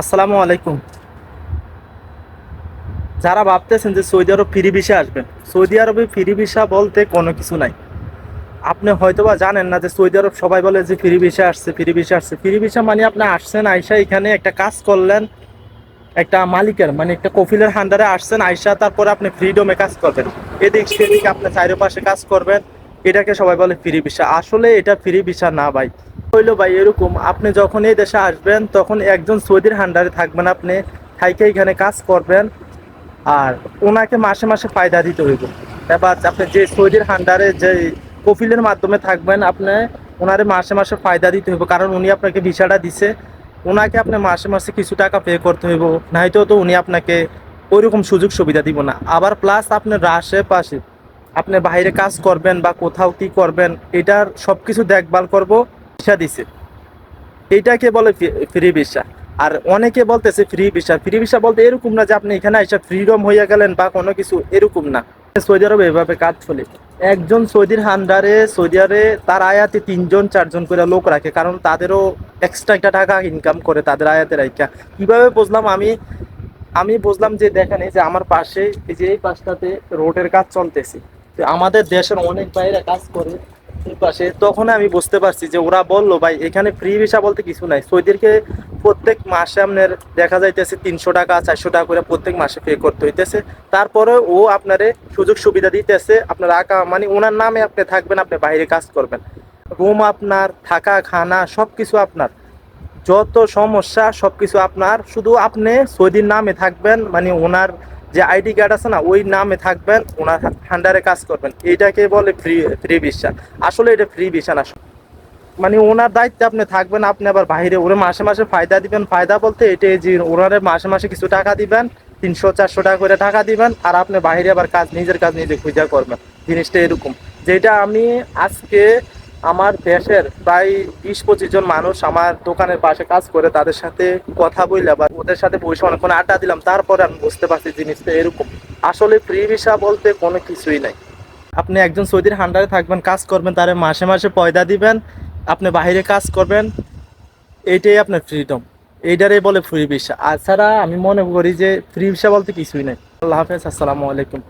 আসসালামু আলাইকুম। যারা ভাবতেছেন যে সৌদি আরব ফ্রি ভিসা আসবেন সৌদি আরবে ফ্রি ভিসা বলতে কোনো কিছু নাই। আপনি হয়তোবা জানেন না যে সৌদি আরব সবাই বলে যে ফ্রি ভিসা আসছে, ফ্রি ভিসা আসছে। ফ্রি ভিসা মানে আপনি আসছেন, আইসা এখানে একটা কাজ করলেন, একটা মালিকের মানে একটা কফিলের হান্ডারে আসছেন, আইসা তারপরে আপনি ফ্রিডমে কাজ করবেন। এদিক সেদিক আপনি চারিপাশে কাজ করবেন, এটাকে সবাই বলে ফ্রি ভিসা। আসলে এটা ফ্রি ভিসা না ভাই। হইল ভাই এরকম, আপনি যখন এই দেশে আসবেন, তখন একজন সৌদির হান্ডারে থাকবেন আপনি, থাইকে এখানে কাজ করবেন, আর ওনাকে মাসে মাসে ফায়দা দিতে হইব। এবার আপনি যে সৌদির হান্ডারে যে কফিলের মাধ্যমে থাকবেন, আপনি ওনারে মাসে মাসে ফায়দা দিতে হইব, কারণ উনি আপনাকে ভিসাটা দিছে। ওনাকে আপনি মাসে মাসে কিছু টাকা পে করতে হইব নাইতো তো উনি আপনাকে ওইরকম সুযোগ সুবিধা দিব না। আবার প্লাস আপনার আশেপাশে আপনি বাইরে কাজ করবেন বা কোথাও কি করবেন, এটার সব কিছু দেখভাল করব। ভিসা দিছে। এইটাকে বলে ফ্রি ভিসা। আর অনেকে বলতেছে ফ্রি ভিসা। ফ্রি ভিসা বলতে এরকম না যে আপনি এখানে এসে ফ্রিডম হয়ে গেলেন বা কোনো কিছু, এরকম না। সৌদি আরবে এভাবে কাজ চলে। একজন সৌদির হান্ডারে সৌদি আরবে তার আয়াতে তিনজন, চারজন করে লোক রাখে, কারণ তাদেরও এক্সট্রা একটা টাকা ইনকাম করে তাদের আয়াতে রাখা কীভাবে বুঝলাম আমি? আমি বুঝলাম যে দেখেন যে আমার পাশে, এই যে এই পাশটাতে রোডের কাজ চলতেছে। তো আমাদের দেশের অনেক বাইরে কাজ করে পাশে তখন আমি বুঝতে পারছি যে ওরা বলল, ভাই, এখানে ফ্রি ভিসা বলতে কিছু নাই। সৌদিরকে প্রত্যেক মাসে আপনার দেখা যাইতেছে তিনশো টাকা, চারশো টাকা করে প্রত্যেক মাসে পে করতে হইতেছে। তারপরে ও আপনারে সুযোগ সুবিধা দিতেছে, আপনার আঁকা মানে ওনার নামে আপনি থাকবেন, আপনি বাইরে কাজ করবেন। রুম আপনার, থাকা, খানা সব কিছু আপনার। যত সমস্যা সব কিছু আপনার। শুধু আপনি সৌদির নামে থাকবেন মানে ওনার যে আইডি কার্ড আছে না, ওই নামে থাকবেন, ওনার হান্ডারে কাজ করবেন। এইটাকে বলে ফ্রি ফ্রি ভিসা আসলে এটা ফ্রি ভিসা না। মানে ওনার দায়িত্বে আপনি থাকবেন, আপনি আবার বাইরে ওরা মাসে মাসে ফায়দা দিবেন। ফায়দা বলতে এটাই যে ওনারে মাসে মাসে কিছু টাকা দিবেন, তিনশো, চারশো টাকা করে টাকা দিবেন, আর আপনি বাইরে আবার কাজ, নিজের কাজ নিজে খুঁজে করবেন। জিনিসটা এরকম। যেটা আমি আজকে আমার দেশের প্রায় বিশ, পঁচিশ জন মানুষ আমার দোকানের পাশে কাজ করে, তাদের সাথে কথা বললে বা ওদের সাথে বসে অনেকক্ষণ আড্ডা দিলাম, তারপরে আমি বুঝতে পারছি জিনিসটা এরকম। আসলে ফ্রি ভিসা বলতে কোনো কিছুই নাই। আপনি একজন সৌদির হান্ডারে থাকবেন, কাজ করবেন, তারে মাসে মাসে পয়দা দিবেন, আপনি বাইরে কাজ করবেন, এইটাই আপনার ফ্রিডম এইটারই বলে ফ্রি ভিসা। আর ছাড়া আমি মনে করি যে ফ্রি ভিসা বলতে কিছুই নাই। আল্লাহ হাফেজ, আসসালামু আলাইকুম।